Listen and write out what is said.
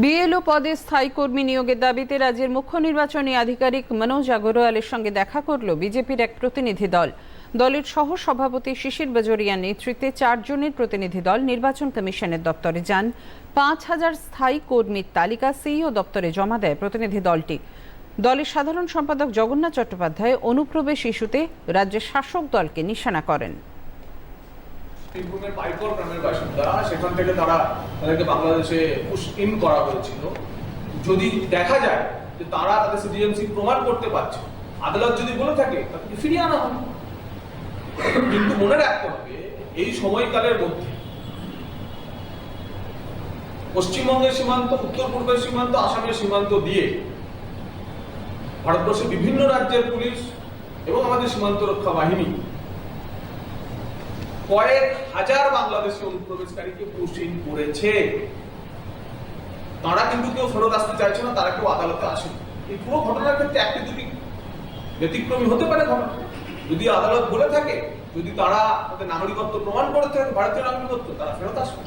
BLO পদে স্থায়ী কর্মী নিয়োগের দাবিতে রাজ্যের মুখ্য নির্বাচনী আধিকারিক মনোজ আগরওয়ালের সঙ্গে দেখা করল বিজেপির এক প্রতিনিধি দল। দলের সহ সভাপতি শিশির বাজোরিয়ার নেতৃত্বে চারজনের প্রতিনিধি দল নির্বাচন কমিশনের দপ্তরে যান। পাঁচ হাজার স্থায়ী কর্মীর তালিকা সিইও দপ্তরে জমা দেয় প্রতিনিধি দলটি। দলের সাধারণ সম্পাদক জগন্নাথ চট্টোপাধ্যায় অনুপ্রবেশ ইস্যুতে রাজ্যের শাসক দলকে নিশানা করেন। বীরভূমের পাইকর গ্রামের বাসিন্দা সেখান থেকে তারা তাদেরকে বাংলাদেশে পুশ ইন করা হয়েছিল। যদি দেখা যায় যে তারা তাদের সিটিজেনশিপ প্রমাণ করতে পারছে, আদালত যদি বলে থাকে, তাদেরকে ফিরিয়ে আনা হবে কিন্তু মনে রাখতে হবে, এই সময়কালের মধ্যে পশ্চিমবঙ্গের সীমান্ত, উত্তর পূর্বের সীমান্ত, আসামের সীমান্ত দিয়ে ভারতবর্ষের বিভিন্ন রাজ্যের পুলিশ এবং আমাদের সীমান্ত রক্ষা বাহিনী কয়েক হাজার বাংলাদেশি অনুপ্রবেশকারীকে কোশ্চিন করেছে। তারা কিন্তু কেউ ফেরত আসতে চাইছে না, তারা কেউ আদালতে আসে এই পুরো ঘটনার ক্ষেত্রে একটি দুটি ব্যতিক্রমী হতে পারে ঘটনা। যদি আদালত বলে থাকে, যদি তারা নাগরিকত্ব প্রমাণ করে থাকে, ভারতীয় নাগরিকত্ব, তারা ফেরত আসবে।